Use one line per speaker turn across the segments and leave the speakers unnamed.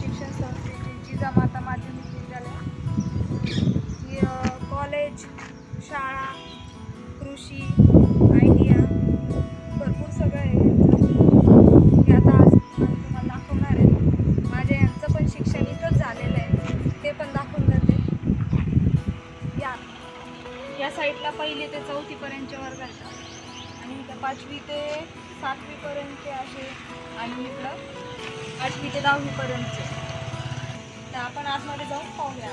शिक्षण संस्थेची जिजामाता माध्यमिक विद्यालय. कॉलेज शाळा कृषी आयडिया भरपूर सगळं आहे. ते आता आज तुम्हाला दाखवणार आहे. माझ्या यांचं पण शिक्षण इथंच झालेलं आहे. ते पण दाखवून जाते या. या साईडला पहिले ते चौथीपर्यंतचे वर्ग आहेत. आणि पाचवी ते सातवीपर्यंतचे असे आणि इकडं आठवी ते दहावीपर्यंतचे तर आपण आतमध्ये जाऊन पाहूया.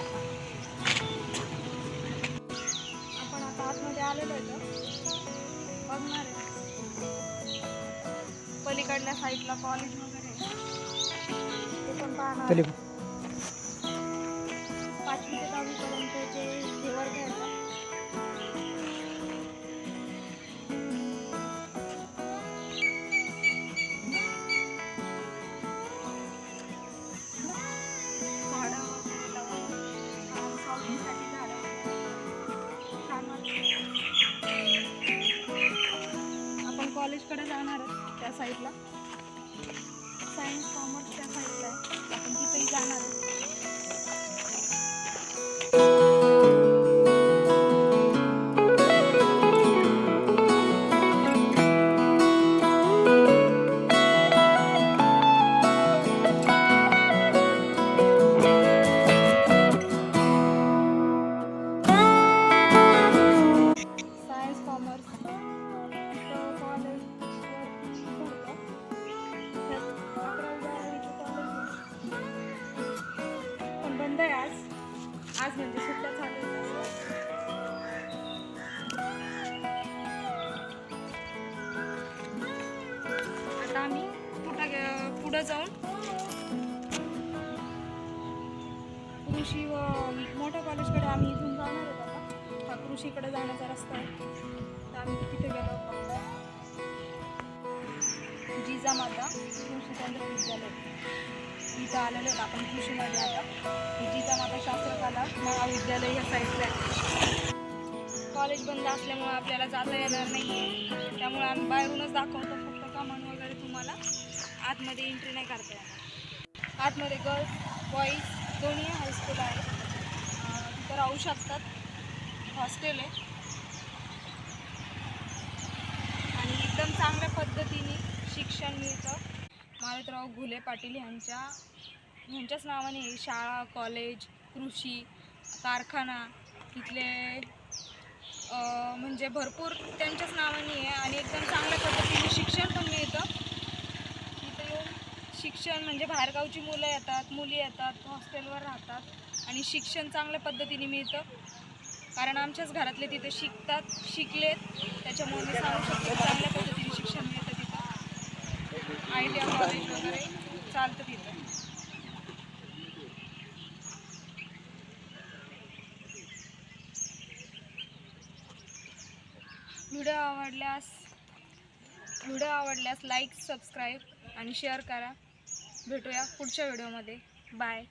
आपण आता आतमध्ये आलेलो आहे तर. बघणार आहे. पलीकडल्या साईडला कॉलेज वगैरे ते पण पाहणार आपण जाणार आहे त्या साईडला सायन्स कॉमर्स त्या साईडला आहे. आपण तिथेही जाणार आज म्हणजे सुट्ट्या चालू आता आम्ही कुठं गे- पुढं जाऊन कृषी व मोठ्या कॉलेजकडे आम्ही इथून जाणार होतो आता. हा कृषीकडे जाण्याचा रस्ता आहे. तर आम्ही तिथे गेलो होतो जिजामाता कृषी केंद्र विद्यालय. इथं आलेलो आहोत. आपण कृषीमध्ये आता. ही जिजामाता शास्त्रकला महाविद्यालय या साईडला आहे. कॉलेज बंद असल्यामुळं आपल्याला जाता येणार नाही आहे त्यामुळे आम्ही बाहेरूनच दाखवतो फक्त कमान वगैरे तुम्हाला. आतमध्ये एंट्री नाही करता येणार. आतमध्ये गर्ल्स बॉईज दोन्ही हायस्कूल आहे. तिथं राहू शकतात. हॉस्टेल आहे. आणि एकदम चांगल्या पद्धतीने मारुतराव घुले पाटील यांच्या यांच्याच नावाने शाळा कॉलेज कृषी कारखाना इथले म्हणजे भरपूर त्यांच्याच नावाने आहे आणि एकदम चांगल्या पद्धतीने शिक्षण पण मिळतं. तिथे येऊन शिक्षण म्हणजे बाहेरगावची मुलं येतात मुली येतात हॉस्टेलवर राहतात आणि शिक्षण चांगल्या पद्धतीने मिळतं. कारण आमच्याच घरातले तिथे शिकतात शिकलेत त्याच्यामुळे मी सांगू शकतो चांगल्या पद्धतीने शिक्षण मिळतं तिथं आय टी कॉलेज वगैरे चालतं तिथं व्हिडिओ आवडल्यास व्हिडिओ आवडल्यास लाईक सबस्क्राईब आणि शेअर करा. भेटूया पुढच्या व्हिडिओमध्ये. बाय